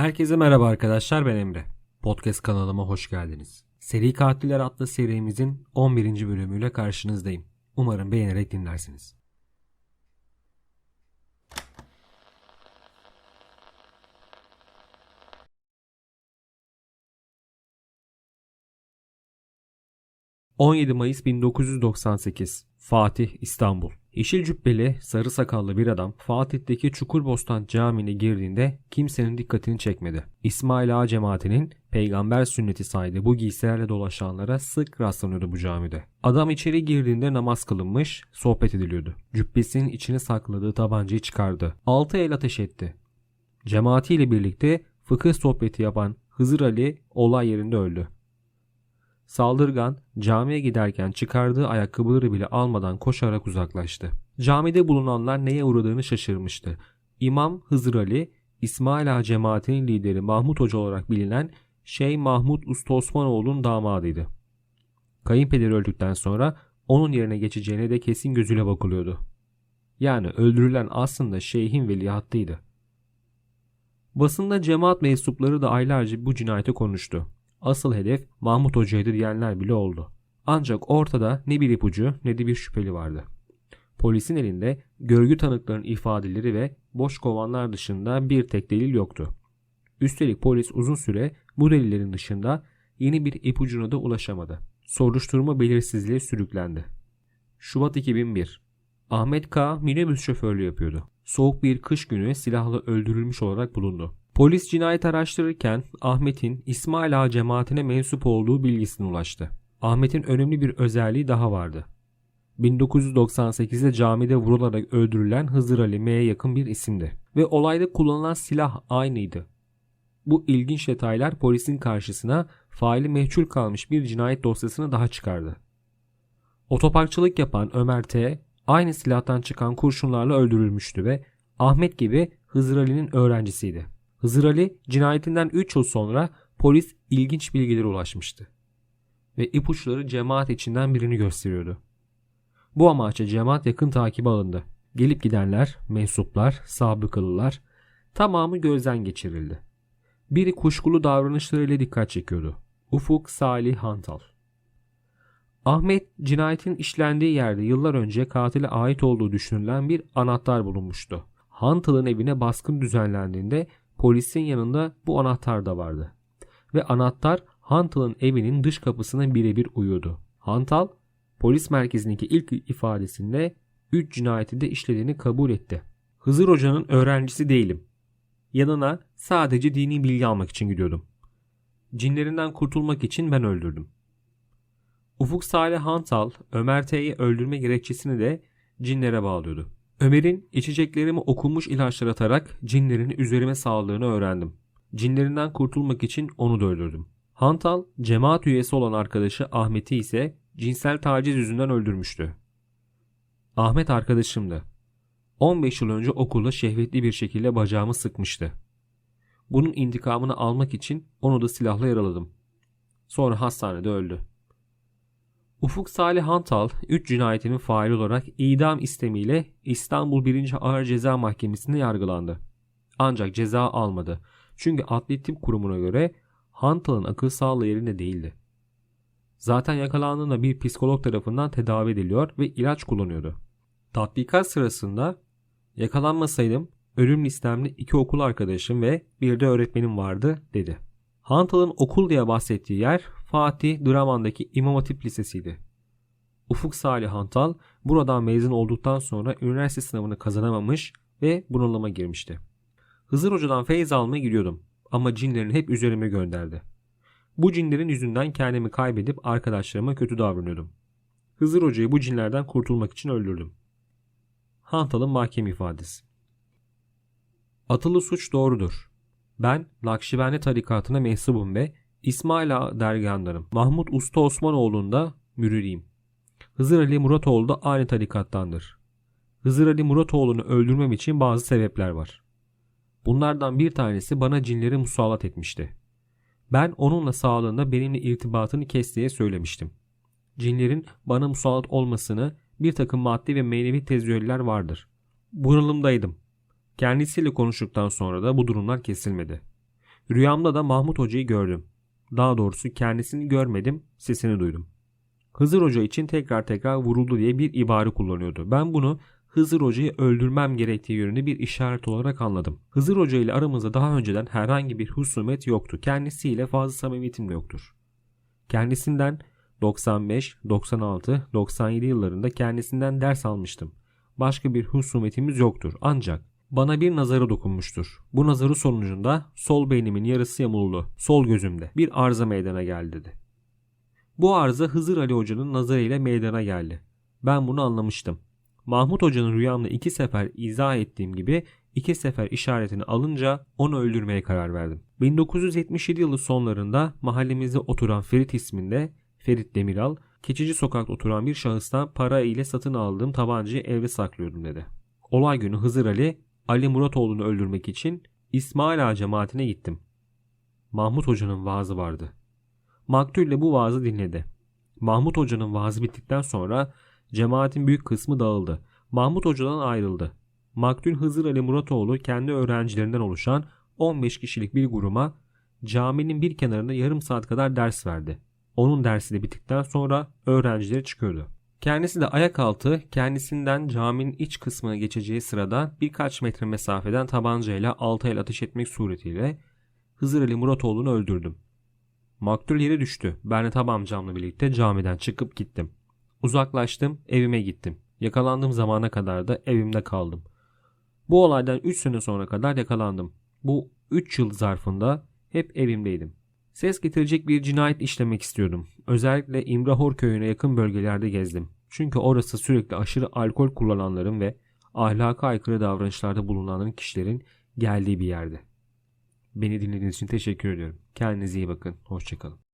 Herkese merhaba arkadaşlar ben Emre. Podcast kanalıma hoş geldiniz. Seri Katiller adlı serimizin 11. bölümüyle karşınızdayım. Umarım beğenerek dinlersiniz. ...17 Mayıs 1998 Fatih İstanbul Yeşil cübbeli, sarı sakallı bir adam Fatih'teki Çukurbostan Camii'ne girdiğinde kimsenin dikkatini çekmedi. İsmail Ağa cemaatinin peygamber sünneti saydığı bu giysilerle dolaşanlara sık rastlanıyordu bu camide. Adam içeri girdiğinde namaz kılınmış, sohbet ediliyordu. Cübbesinin içine sakladığı tabancayı çıkardı. Altı el ateş etti. Cemaatiyle birlikte fıkıh sohbeti yapan Hızır Ali olay yerinde öldü. Saldırgan camiye giderken çıkardığı ayakkabıları bile almadan koşarak uzaklaştı. Camide bulunanlar neye uğradığını şaşırmıştı. İmam Hızır Ali, İsmail Ağa cemaatinin lideri Mahmut Hoca olarak bilinen Şeyh Mahmut Usta Osmanoğlu'nun damadıydı. Kayınpederi öldükten sonra onun yerine geçeceğine de kesin gözüyle bakılıyordu. Yani öldürülen aslında şeyhin veliahtıydı. Basında cemaat mensupları da aylarca bu cinayete konuştu. Asıl hedef Mahmut Hoca'ydı diyenler bile oldu. Ancak ortada ne bir ipucu ne de bir şüpheli vardı. Polisin elinde görgü tanıklarının ifadeleri ve boş kovanlar dışında bir tek delil yoktu. Üstelik polis uzun süre bu delillerin dışında yeni bir ipucuna da ulaşamadı. Soruşturma belirsizliğe sürüklendi. Şubat 2001 Ahmet K. minibüs şoförlüğü yapıyordu. Soğuk bir kış günü silahla öldürülmüş olarak bulundu. Polis cinayet araştırırken Ahmet'in İsmail Ağa cemaatine mensup olduğu bilgisine ulaştı. Ahmet'in önemli bir özelliği daha vardı. 1998'de camide vurularak öldürülen Hızır Ali M'ye yakın bir isimdi. Ve olayda kullanılan silah aynıydı. Bu ilginç detaylar polisin karşısına faili mehçul kalmış bir cinayet dosyasını daha çıkardı. Otoparkçılık yapan Ömer T. aynı silahtan çıkan kurşunlarla öldürülmüştü ve Ahmet gibi Hızır Ali'nin öğrencisiydi. Hızır Ali cinayetinden 3 yıl sonra polis ilginç bilgilere ulaşmıştı. Ve ipuçları cemaat içinden birini gösteriyordu. Bu amaçla cemaat yakın takibe alındı. Gelip gidenler, mensuplar, sabıkalılar tamamı gözden geçirildi. Biri kuşkulu davranışlarıyla dikkat çekiyordu. Ufuk Salih Hantal. Ahmet cinayetin işlendiği yerde yıllar önce katile ait olduğu düşünülen bir anahtar bulunmuştu. Hantal'ın evine baskın düzenlendiğinde polisin yanında bu anahtar da vardı. Ve anahtar Hantal'ın evinin dış kapısına birebir uyuyordu. Hantal polis merkezindeki ilk ifadesinde 3 cinayeti de işlediğini kabul etti. Hızır Hoca'nın öğrencisi değilim. Yanına sadece dini bilgi almak için gidiyordum. Cinlerinden kurtulmak için ben öldürdüm. Ufuk Salih Hantal, Ömer T'yi öldürme gerekçesini de cinlere bağlıyordu. Ömer'in içeceklerimi okunmuş ilaçlar atarak cinlerin üzerime saldığını öğrendim. Cinlerinden kurtulmak için onu da öldürdüm. Hantal, cemaat üyesi olan arkadaşı Ahmet'i ise cinsel taciz yüzünden öldürmüştü. Ahmet arkadaşımdı. 15 yıl önce okulda şehvetli bir şekilde bacağımı sıkmıştı. Bunun intikamını almak için onu da silahla yaraladım. Sonra hastanede öldü. Ufuk Salih Hantal 3 cinayetinin faili olarak idam istemiyle İstanbul 1. Ağır Ceza Mahkemesi'nde yargılandı. Ancak ceza almadı. Çünkü Adli Tıp Kurumu'na göre Hantal'ın akıl sağlığı yerinde değildi. Zaten yakalandığında bir psikolog tarafından tedavi ediliyor ve ilaç kullanıyordu. Tatbikat sırasında yakalanmasaydım ölüm listemde iki okul arkadaşım ve bir de öğretmenim vardı dedi. Hantal'ın okul diye bahsettiği yer Fatih Draman'daki İmam Hatip Lisesi'ydi. Ufuk Salih Hantal buradan mezun olduktan sonra üniversite sınavını kazanamamış ve bunalıma girmişti. Hızır Hoca'dan feyiz almaya gidiyordum ama cinlerini hep üzerime gönderdi. Bu cinlerin yüzünden kendimi kaybedip arkadaşlarıma kötü davranıyordum. Hızır Hoca'yı bu cinlerden kurtulmak için öldürdüm. Hantal'ın mahkeme ifadesi. Atılı suç doğrudur. Ben Nakşibendi tarikatına mensubum ve İsmail Ağa dergahındanım. Mahmut Usta Osmanoğlu'nda müridiyim. Hızır Ali Muratoğlu da aynı tarikattandır. Hızır Ali Muratoğlu'nu öldürmem için bazı sebepler var. Bunlardan bir tanesi bana cinleri musallat etmişti. Ben onunla sağlığında benimle irtibatını kes diye söylemiştim. Cinlerin bana musallat olmasını bir takım maddi ve manevi tezgürler vardır. Bunalımdaydım. Kendisiyle konuştuktan sonra da bu durumlar kesilmedi. Rüyamda da Mahmut Hoca'yı gördüm. Daha doğrusu kendisini görmedim, sesini duydum. Hızır Hoca için tekrar tekrar vuruldu diye bir ibare kullanıyordu. Ben bunu Hızır Hoca'yı öldürmem gerektiği yönünde bir işaret olarak anladım. Hızır Hoca ile aramızda daha önceden herhangi bir husumet yoktu. Kendisiyle fazla samimiyetim de yoktur. Kendisinden 95, 96, 97 yıllarında kendisinden ders almıştım. Başka bir husumetimiz yoktur. Ancak bana bir nazarı dokunmuştur. Bu nazarı sonucunda sol beynimin yarısı yamuldu. Sol gözümde bir arıza meydana geldi dedi. Bu arıza Hızır Ali Hoca'nın nazarıyla meydana geldi. Ben bunu anlamıştım. Mahmut Hoca'nın rüyamda iki sefer izah ettiğim gibi iki sefer işaretini alınca onu öldürmeye karar verdim. 1977 yılı sonlarında mahallemizde oturan Ferit isminde Ferit Demiral, Keçici Sokak'ta oturan bir şahıstan para ile satın aldığım tabancayı evde saklıyordum dedi. Olay günü Hızır Ali, Ali Muratoğlu'nu öldürmek için İsmail Ağa cemaatine gittim. Mahmut Hoca'nın vaazı vardı. Maktul ile bu vaazı dinledi. Mahmut Hoca'nın vaazı bittikten sonra cemaatin büyük kısmı dağıldı. Mahmut Hoca'dan ayrıldı. Maktul Hızır Ali Muratoğlu kendi öğrencilerinden oluşan 15 kişilik bir grubuma caminin bir kenarında yarım saat kadar ders verdi. Onun dersi de bittikten sonra öğrencileri çıkıyordu. Kendisi de ayak altı kendisinden caminin iç kısmına geçeceği sırada birkaç metre mesafeden tabancayla altı el ateş etmek suretiyle Hızır Ali Muratoğlu'nu öldürdüm. Maktul yere düştü. Ben de tabancamla birlikte camiden çıkıp gittim. Uzaklaştım, evime gittim. Yakalandığım zamana kadar da evimde kaldım. Bu olaydan 3 sene sonra kadar yakalandım. Bu 3 yıl zarfında hep evimdeydim. Ses getirecek bir cinayet işlemek istiyordum. Özellikle İmrahor köyüne yakın bölgelerde gezdim. Çünkü orası sürekli aşırı alkol kullananların ve ahlaka aykırı davranışlarda bulunanların kişilerin geldiği bir yerdi. Beni dinlediğiniz için teşekkür ediyorum. Kendinize iyi bakın. Hoşçakalın.